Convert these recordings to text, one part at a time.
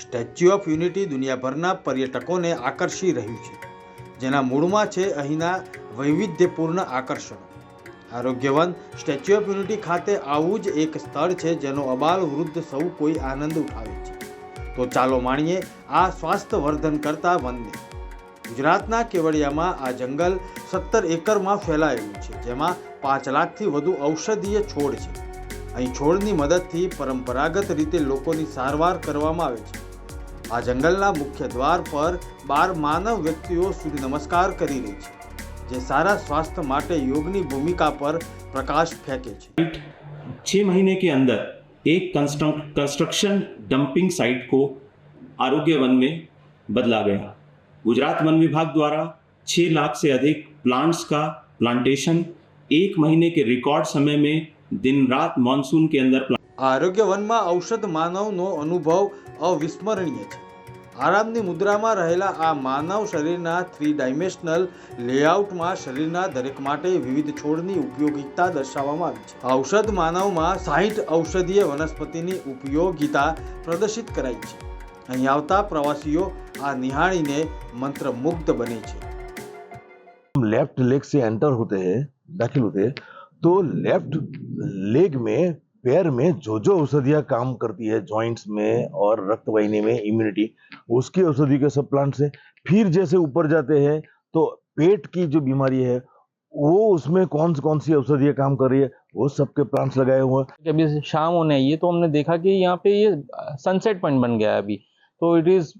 Statue of unity દુનિયાભરના પર્યટકોને આકર્ષી રહ્યું છે. જેના મૂળમાં છે અહીંના વૈવિધ્યપૂર્ણ આકર્ષણ. આરોગ્યવન સ્ટેચ્યુ ઓફ યુનિટી ખાતે આવું જ એક સ્થળ છે જેનો અબાલ વૃદ્ધ સૌ કોઈ આનંદ ઉઠાવે છે. તો ચાલો માણીએ આ સ્વાસ્થ્યવર્ધન કરતા વનને ગુજરાતના કેવડિયામાં આ જંગલ સત્તર એકરમાં ફેલાયેલું છે, જેમાં પાંચ લાખથી વધુ ઔષધીય છોડ છે. અહીં છોડની મદદથી પરંપરાગત રીતે લોકોની સારવાર કરવામાં આવે છે. આ જંગલના મુખ્ય દ્વાર પર બાર માનવ વ્યક્તિઓ સૂર્ય નમસ્કાર કરી રહી છે જે સારા સ્વાસ્થ્ય માટે યોગની ભૂમિકા પર પ્રકાશ ફેંકે છે छः महीने के अंदर एक कंस्ट्रक्शन डंपिंग साइट को आरोग्य वन में बदला गया गुजरात वन विभाग द्वारा छः लाख से अधिक प्लांट्स का प्लांटेशन एक महीने के रिकॉर्ड समय में दिन रात मानसून के अंदर આ આરોગ્ય વનમાં ઔષધ માનવનો અનુભવ અવિસ્મરણીય છે આરામની મુદ્રામાં રહેલા આ માનવ શરીરના થ્રી ડાયમેન્શનલ લેઆઉટમાં શરીરના દરેક માટે વિવિધ છોડની ઉપયોગિતા દર્શાવવામાં આવી છે આ ઔષધ માનવમાં સાહીઠ ઔષધીય વનસ્પતિની ઉપયોગિતા પ્રદર્શિત કરાઈ છે અહીં આવતા પ્રવાસીઓ આ નિહાળીને મંત્રમુગ્ધ બને છે हम लेफ्ट लेग से एंटर होते हैं दाखिल होते हैं तो लेफ्ट लेग में पैर में जो जो औषधियाँ काम करती है जॉइंट्स में और रक्त वाहिनी में इम्यूनिटी उसकी औषधि के सब प्लांट्स हैं। फिर जैसे ऊपर जाते हैं तो पेट की जो बीमारी है, वो उसमें कौन कौन सी औषधियाँ काम कर रही है, वो सबके प्लांट्स लगाए हुए हैं। अभी शाम होने आई है तो हमने देखा कि यहाँ पे ये सनसेट पॉइंट बन गया है अभी। तो इट इज़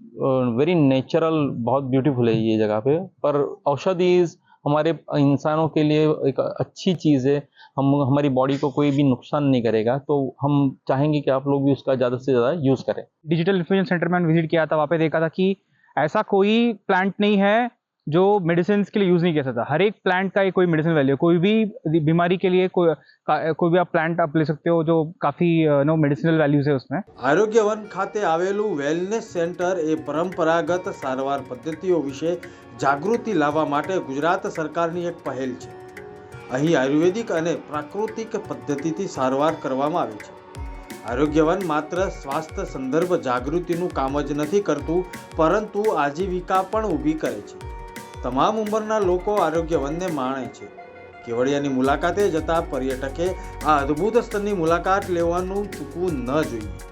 वेरी नेचुरल बहुत ब्यूटीफुल है ये जगह पे। पर औषधि इज़ हमारे इंसानों के लिए एक अच्छी चीज़ है। हम, हमारी बॉडी को कोई भी नुकसान नहीं करेगा तो हम चाहेंगे कि आप लोग भी उसका ज़्यादा से ज़्यादा यूज़ करें। डिजिटल इन्फ्यूजन सेंटर में विज़िट किया था, वहाँ पे देखा था कि ऐसा कोई प्लांट नहीं है जो मेडिसिन के लिए यूज़ नहीं किया सकता हर एक प्लांट का एक कोई मेडिसिन वैल्यू है कोई भी बीमारी के लिए कोई का- कोई भी आप प्लांट आप ले सकते हो जो काफ़ी नो मेडिसिनल वैल्यूज़ है उसमें આરોગ્ય વન ખાતે આવેલું વેલનેસ સેન્ટર એ પરંપરાગત સારવાર પદ્ધતિઓ વિશે જાગૃતિ લાવવા માટે ગુજરાત સરકારની એક પહેલ છે અહીં આયુર્વેદિક અને પ્રાકૃતિક પદ્ધતિથી સારવાર કરવામાં આવે છે આરોગ્યવન માત્ર સ્વાસ્થ્ય સંદર્ભ જાગૃતિનું કામ જ નથી કરતું પરંતુ આજીવિકા પણ ઊભી કરે છે તમામ ઉંમરના લોકો આરોગ્યવનને માણે છે કેવડિયાની મુલાકાતે જતા પર્યટકે આ અદ્ભુત સ્થળની મુલાકાત લેવાનું ચૂકવું ન જોઈએ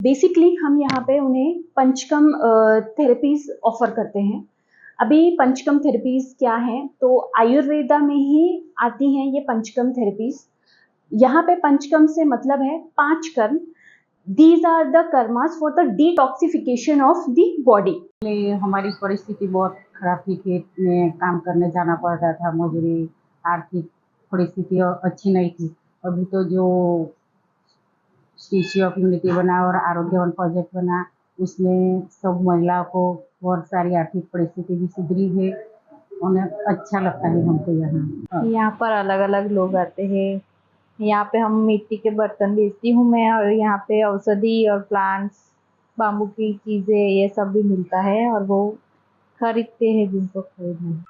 बेसिकली हम यहाँ पे उन्हें पंचकम थेरेपीज ऑफर करते हैं अभी पंचकम थेरेपीज क्या है तो आयुर्वेदा में ही आती हैं ये पंचकम थेरेपीज यहाँ पे पंचकम से मतलब है पांच कर्म these are the karmas for the detoxification of the body हमारी परिस्थिति बहुत खराब थी खेत में काम करने जाना पड़ रहा था मजदूरी आर्थिक परिस्थिति अच्छी नहीं थी। अभी तो जो स्टेच्यू ऑफ़ यूनिटी बना और आरोग्यवन प्रोजेक्ट बना उसमें सब महिलाओं को बहुत सारी आर्थिक परिस्थिति भी सुधरी है। उन्हें अच्छा लगता है हमको यहाँ। यहाँ पर अलग अलग लोग आते हैं। यहाँ पे हम मिट्टी के बर्तन बेचती हूँ मैं, और यहाँ पे औषधि और प्लांट्स बाम्बू की चीज़ें, ये सब भी मिलता है, और वो खरीदते हैं जिनको खरीदना